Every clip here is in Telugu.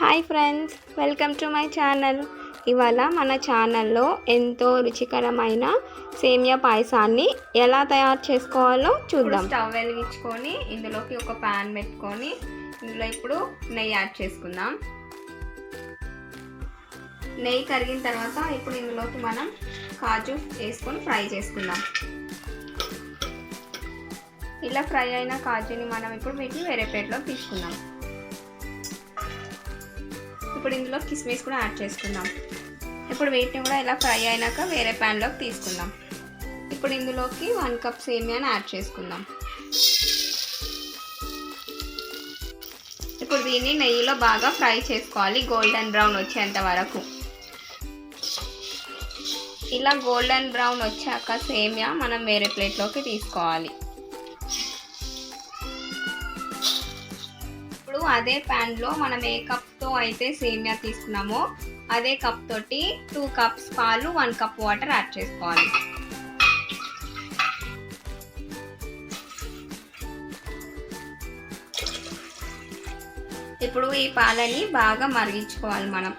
Hi friends welcome to my channel ఇవాళ మన ఛానల్లో ఎంతో రుచికరమైన సేమియా పాయసాన్ని ఎలా తయారు చేసుకోవాలో చూద్దాం. స్టవ్ వెలిగించుకొని ఇందులోకి ఒక ప్యాన్ పెట్టుకొని ఇందులో ఇప్పుడు నెయ్యి యాడ్ చేసుకుందాం. నెయ్యి కరిగిన తర్వాత ఇప్పుడు ఇందులోకి మనం కాజు వేసుకొని ఫ్రై చేసుకుందాం. ఇలా ఫ్రై అయిన కాజుని మనం ఇప్పుడు వీటిని వేరే ప్లేట్లో తీసుకుందాం. ఇప్పుడు ఇందులో కిస్మిస్ కూడా యాడ్ చేసుకుందాం. ఇప్పుడు వీటిని కూడా ఇలా ఫ్రై అయినాక వేరే ప్యాన్లోకి తీసుకుందాం. ఇప్పుడు ఇందులోకి వన్ కప్ సేమియాని యాడ్ చేసుకుందాం. ఇప్పుడు దీన్ని నెయ్యిలో బాగా ఫ్రై చేసుకోవాలి. గోల్డెన్ బ్రౌన్ వచ్చేంత వరకు. ఇలా గోల్డెన్ బ్రౌన్ వచ్చాక సేమియా మనం వేరే ప్లేట్లోకి తీసుకోవాలి. అదే ప్యాన్లో మనం ఏ కప్తో అయితే సేమియా తీసుకున్నామో అదే కప్ తోటి టూ కప్స్ పాలు వన్ కప్ వాటర్ యాడ్ చేసుకోవాలి. ఇప్పుడు ఈ పాలని బాగా మరిగించుకోవాలి మనం.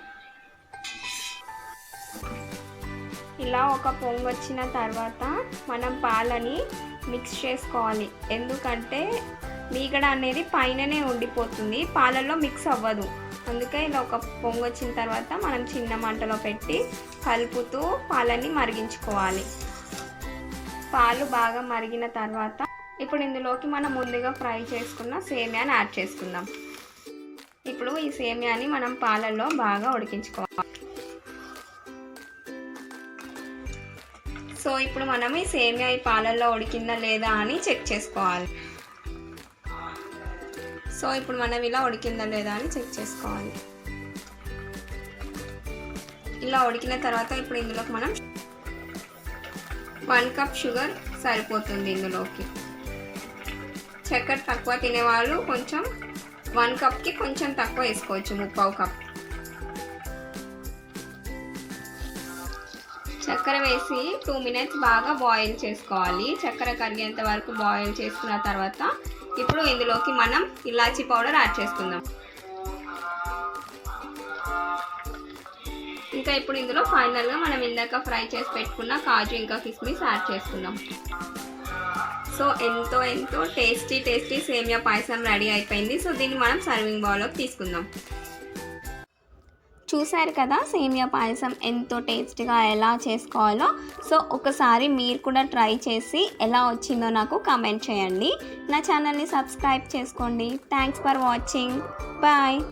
ఇలా ఒక పొంగు వచ్చిన తర్వాత మనం పాలని మిక్స్ చేసుకోవాలి. ఎందుకంటే మీగడ అనేది పైననే ఉండిపోతుంది. పాలల్లో మిక్స్ అవ్వదు. అందుకే ఇలా ఒక పొంగు వచ్చిన తర్వాత మనం చిన్న మంటలో పెట్టి కలుపుతూ పాలని మరిగించుకోవాలి. పాలు బాగా మరిగిన తర్వాత ఇప్పుడు ఇందులోకి మనం ముందుగా ఫ్రై చేసుకున్న సేమియాని యాడ్ చేసుకుందాం. ఇప్పుడు ఈ సేమియాని మనం పాలల్లో బాగా ఉడికించుకోవాలి. సో ఇప్పుడు మనం ఈ సేమియా ఈ పాలల్లో ఉడికిందా లేదా అని చెక్ చేసుకోవాలి. సో ఇప్పుడు మనం ఇలా ఉడికిందా లేదా అని చెక్ చేసుకోవాలి. ఇలా ఉడికిన తర్వాత ఇప్పుడు ఇందులోకి మనం వన్ కప్ షుగర్ సరిపోతుంది ఇందులోకి. చక్కెర తక్కువ తినేవాళ్ళు కొంచెం వన్ కప్కి కొంచెం తక్కువ వేసుకోవచ్చు ముప్పావు కప్ చక్కెర వేసి టూ మినిట్స్ బాగా బాయిల్ చేసుకోవాలి. చక్కెర కరిగేంత వరకు బాయిల్ చేసుకున్న తర్వాత ఇప్పుడు ఇందులోకి మనం ఇలాచీ పౌడర్ యాడ్ చేసుకుందాం. ఇంకా ఇప్పుడు ఇందులో ఫైనల్గా మనం ఇందాక ఫ్రై చేసి పెట్టుకున్న కాజు ఇంకా కిస్మిస్ యాడ్ చేసుకుందాం. సో ఎంతో ఎంతో టేస్టీ టేస్టీ సేమియా పాయసం రెడీ అయిపోయింది. సో దీన్ని మనం సర్వింగ్ బౌల్లోకి తీసుకుందాం. చూశారు కదా సేమియా పాయసం ఎంతో టేస్ట్గా ఎలా చేసుకోవాలో. సో ఒకసారి మీరు కూడా ట్రై చేసి ఎలా వచ్చిందో నాకు కామెంట్ చేయండి. నా ఛానల్ని సబ్స్క్రైబ్ చేసుకోండి. Thanks for watching bye